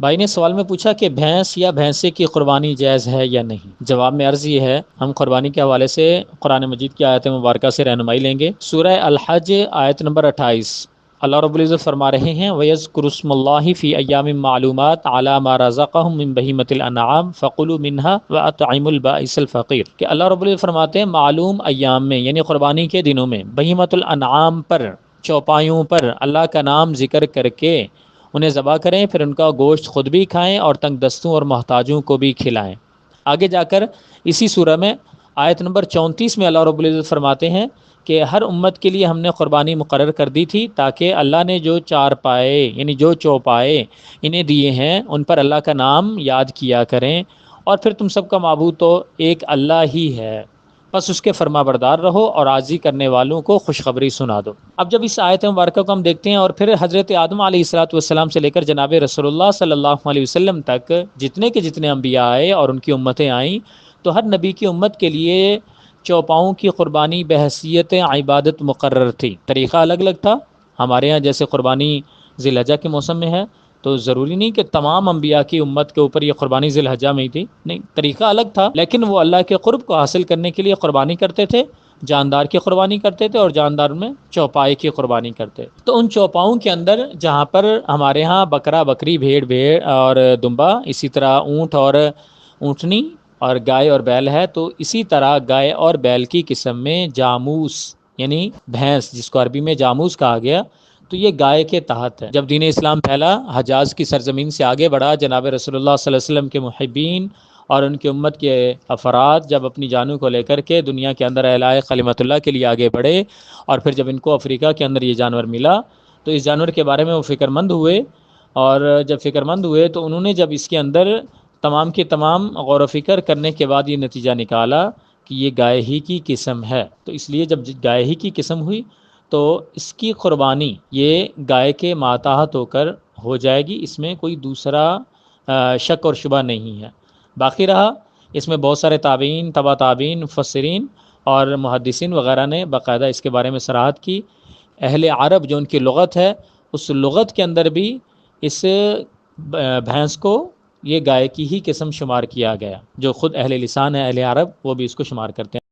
بھائی نے سوال میں پوچھا کہ بھینس یا بھینسے کی قربانی جائز ہے یا نہیں؟ جواب میں عرض یہ ہے، ہم قربانی کے حوالے سے قرآن مجید کی آیت مبارکہ سے رہنمائی لیں گے۔ سورہ الحج آیت نمبر اٹھائیس۔ اللہ رب العزت فرما رہے ہیں ویز کرسم اللہ فی ایام معلومات علامہ من بہیمت الانعام فقل منہا و اطعم الباعث الفقیر کہ اللہ رب العزت فرماتے ہیں، معلوم ایام میں یعنی قربانی کے دنوں میں بہیمت الانعام پر، چوپایوں پر اللہ کا نام ذکر کر کے انہیں ذبح کریں، پھر ان کا گوشت خود بھی کھائیں اور تنگ دستوں اور محتاجوں کو بھی کھلائیں۔ آگے جا کر اسی سورہ میں آیت نمبر چونتیس میں اللہ رب العزت فرماتے ہیں کہ ہر امت کے لیے ہم نے قربانی مقرر کر دی تھی تاکہ اللہ نے جو چار پائے یعنی جو چوپائے انہیں دیے ہیں، ان پر اللہ کا نام یاد کیا کریں۔ اور پھر تم سب کا معبود تو ایک اللہ ہی ہے۔ بس اس کے فرما بردار رہو اور عاضی کرنے والوں کو خوشخبری سنا دو۔ اب جب اس آیت مبارکہ کو ہم دیکھتے ہیں اور پھر حضرت آدم علیہ السلاۃ والسلام سے لے کر جناب رسول اللہ صلی اللہ علیہ وسلم تک جتنے کے جتنے انبیاء آئے اور ان کی امتیں آئیں، تو ہر نبی کی امت کے لیے چوپاؤں کی قربانی، بحثیت، عبادت مقرر تھی۔ طریقہ الگ الگ تھا۔ ہمارے یہاں جیسے قربانی ذی الحجہ کے موسم میں ہے تو ضروری نہیں کہ تمام انبیاء کی امت کے اوپر یہ قربانی ذی الحجہ میں ہی تھی۔ نہیں، طریقہ الگ تھا، لیکن وہ اللہ کے قرب کو حاصل کرنے کے لیے قربانی کرتے تھے، جاندار کی قربانی کرتے تھے اور جاندار میں چوپائے کی قربانی کرتے۔ تو ان چوپاؤں کے اندر جہاں پر ہمارے ہاں بکرا، بکری، بھیڑ بھیڑ اور دمبا، اسی طرح اونٹ اور اونٹنی اور گائے اور بیل ہے، تو اسی طرح گائے اور بیل کی قسم میں جاموس یعنی بھینس، جس کو عربی میں جاموس کہا گیا تو یہ گائے کے تحت ہے۔ جب دین اسلام پھیلا، حجاز کی سرزمین سے آگے بڑھا، جناب رسول اللہ صلی اللہ علیہ وسلم کے محبین اور ان کی امت کے افراد جب اپنی جانوں کو لے کر کے دنیا کے اندر اعلائے خلیمت اللہ کے لیے آگے بڑھے اور پھر جب ان کو افریقہ کے اندر یہ جانور ملا، تو اس جانور کے بارے میں وہ فکر مند ہوئے اور جب فکر مند ہوئے تو انہوں نے جب اس کے اندر تمام کے تمام غور و فکر کرنے کے بعد یہ نتیجہ نکالا کہ یہ گائے ہی کی قسم ہے۔ تو اس لیے جب گائے ہی کی قسم ہوئی تو اس کی قربانی یہ گائے کے ماتحت ہو کر ہو جائے گی، اس میں کوئی دوسرا شک اور شبہ نہیں ہے۔ باقی رہا، اس میں بہت سارے تابعین تبا تابعین، مفسرین اور محدثین وغیرہ نے باقاعدہ اس کے بارے میں سراحت کی۔ اہل عرب جو ان کی لغت ہے، اس لغت کے اندر بھی اس بھینس کو یہ گائے کی ہی قسم شمار کیا گیا۔ جو خود اہل لسان ہے، اہل عرب، وہ بھی اس کو شمار کرتے ہیں۔